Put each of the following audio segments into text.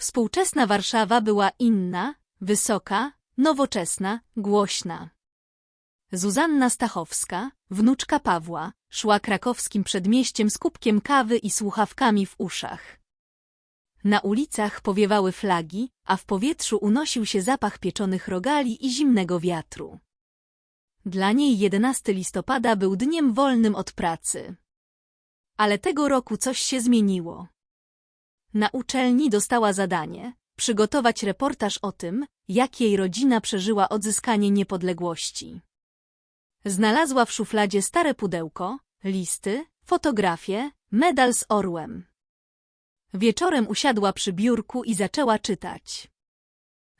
Współczesna Warszawa była inna, wysoka, nowoczesna, głośna. Zuzanna Stachowska, wnuczka Pawła, szła krakowskim przedmieściem z kubkiem kawy i słuchawkami w uszach. Na ulicach powiewały flagi, a w powietrzu unosił się zapach pieczonych rogali i zimnego wiatru. Dla niej 11 listopada był dniem wolnym od pracy. Ale tego roku coś się zmieniło. Na uczelni dostała zadanie przygotować reportaż o tym, jak jej rodzina przeżyła odzyskanie niepodległości. Znalazła w szufladzie stare pudełko, listy, fotografie, medal z orłem. Wieczorem usiadła przy biurku i zaczęła czytać.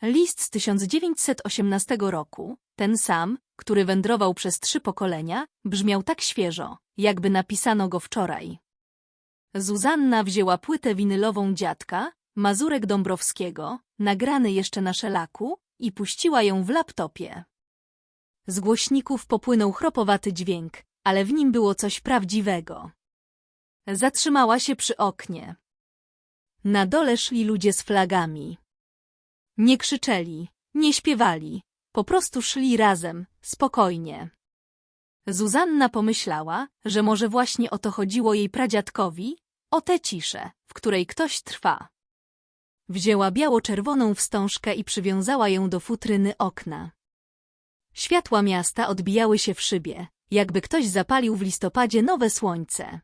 List z 1918 roku, ten sam, który wędrował przez trzy pokolenia, brzmiał tak świeżo, jakby napisano go wczoraj. Zuzanna wzięła płytę winylową dziadka, Mazurek Dąbrowskiego, nagrany jeszcze na szelaku, i puściła ją w laptopie. Z głośników popłynął chropowaty dźwięk, ale w nim było coś prawdziwego. Zatrzymała się przy oknie. Na dole szli ludzie z flagami. Nie krzyczeli, nie śpiewali, po prostu szli razem, spokojnie. Zuzanna pomyślała, że może właśnie o to chodziło jej pradziadkowi, o tę ciszę, w której ktoś trwa. Wzięła biało-czerwoną wstążkę i przywiązała ją do futryny okna. Światła miasta odbijały się w szybie, jakby ktoś zapalił w listopadzie nowe słońce.